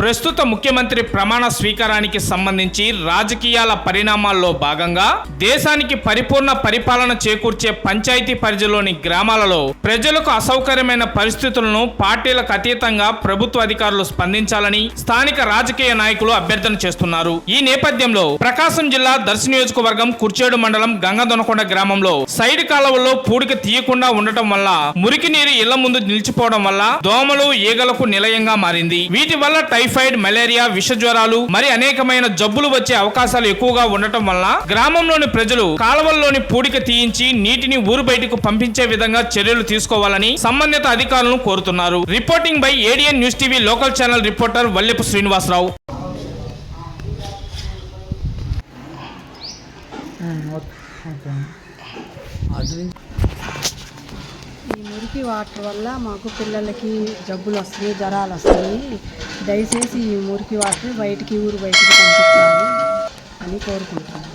ప్రస్తుత ముఖ్యమంత్రి ప్రమాణ స్వీకారానికి సంబంధించి రాజకీయాల పరిణామాల్లో భాగంగా దేశానికి పరిపూర్ణ పరిపాలన చేకూర్చే పంచాయతీ పరిధిలోని గ్రామాలలో ప్రజలకు అసౌకర్యమైన పరిస్థితులను పార్టీలకు అతీతంగా ప్రభుత్వ అధికారులు స్పందించాలని స్థానిక రాజకీయ నాయకులు అభ్యర్థన చేస్తున్నారు. ఈ నేపథ్యంలో ప్రకాశం జిల్లా దర్శి నియోజకవర్గం కుర్చేడు మండలం గంగదొనకొండ గ్రామంలో సైడ్ కాలవల్లో పూడిక తీయకుండా ఉండటం వల్ల మురికి నీరు ఇళ్ళ ముందు నిలిచిపోవడం వల్ల దోమలు ఈగలకు నిలయంగా మారింది. వీటి వల్ల టైఫాయిడ్ మలేరియా విష జ్వరాలు మరి అనేకమైన జబ్బులు వచ్చే అవకాశాలు ఎక్కువగా ఉండటం వల్ల గ్రామంలోని ప్రజలు కాలువల్లోని పూడిక తీయించి నీటిని ఊరు బయటకు పంపించే విధంగా చర్యలు తీసుకోవాలని సంబంధిత అధికారులను కోరుతున్నారు. Reporting by ADN news TV local channel reporter Vallepu Srinivasarao. ఈ మురికి వాటర్ వల్ల మాకు పిల్లలకి జబ్బులు వస్తాయి జ్వరాలు వస్తాయి దయచేసి ఈ మురికి వాటర్ బయటికి ఊరు బయటికి పంపించాలి అని కోరుకుంటున్నాను.